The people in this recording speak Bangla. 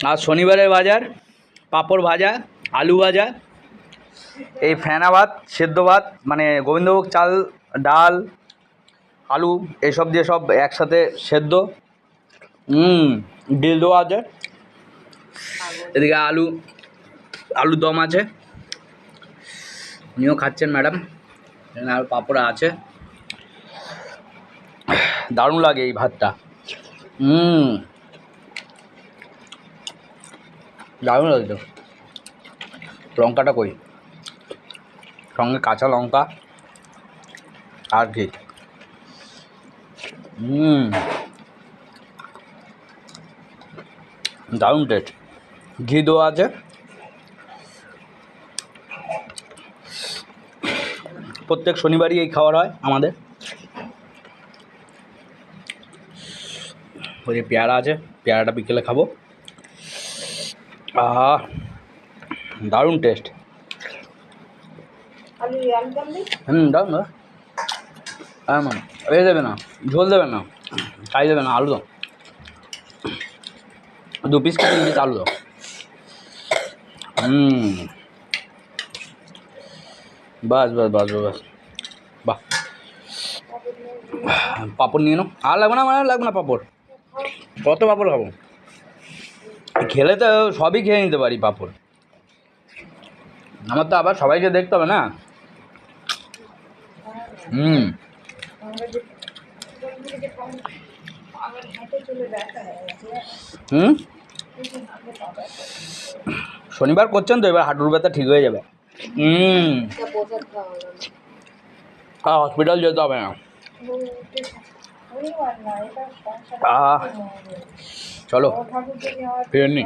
আর শনিবারের বাজার, পাঁপড় ভাজা, আলু ভাজা, এই ফেনা ভাত, সেদ্ধ ভাত মানে গোবিন্দভোগ চাল, ডাল, আলু, এসব দিয়ে সব একসাথে সেদ্ধ। ডিল দেওয়া আছে। এদিকে আলু আলু দম আছে। উনিও খাচ্ছেন, ম্যাডাম। আর পাঁপড় আছে। দারুণ লাগে এই ভাতটা। হুম। দারুণ লাগছে লঙ্কাটা কই? সঙ্গে কাঁচা লঙ্কা আর কি? দারুণ টেস্ট ঘি দেওয়া আছে। প্রত্যেক শনিবারই এই খাবার হয় আমাদের। ওই যে পেয়ারা আছে, পেয়ারাটা বিকেলে খাব। আহা দারুণ টেস্ট হুম দারুণ দাদা হ্যাঁ ম্যাম এ দেবে না ঝোল দেবে না খাই দেবে না আলু দাও। দু পিস কি তিন পিস আলু দাও। হুম। বাস বাস বাস বাস বাস। বাহ। পাঁপড় নিয়ে নাও। আর লাগবে না মানে লাগবে না পাঁপড়। কত পাঁপড় খাব? খেলে তো সবই খেয়ে নিতে পারি পাঁপড়। আমার তো আবার সবাইকে দেখতে হবে না? হুম। হুম? শনিবার করছেন তো এবার হাঁটুর ব্যথা ঠিক হয়ে যাবে। হুম। হসপিটাল যেতে হবে না। আহ চলো ফিরে নি।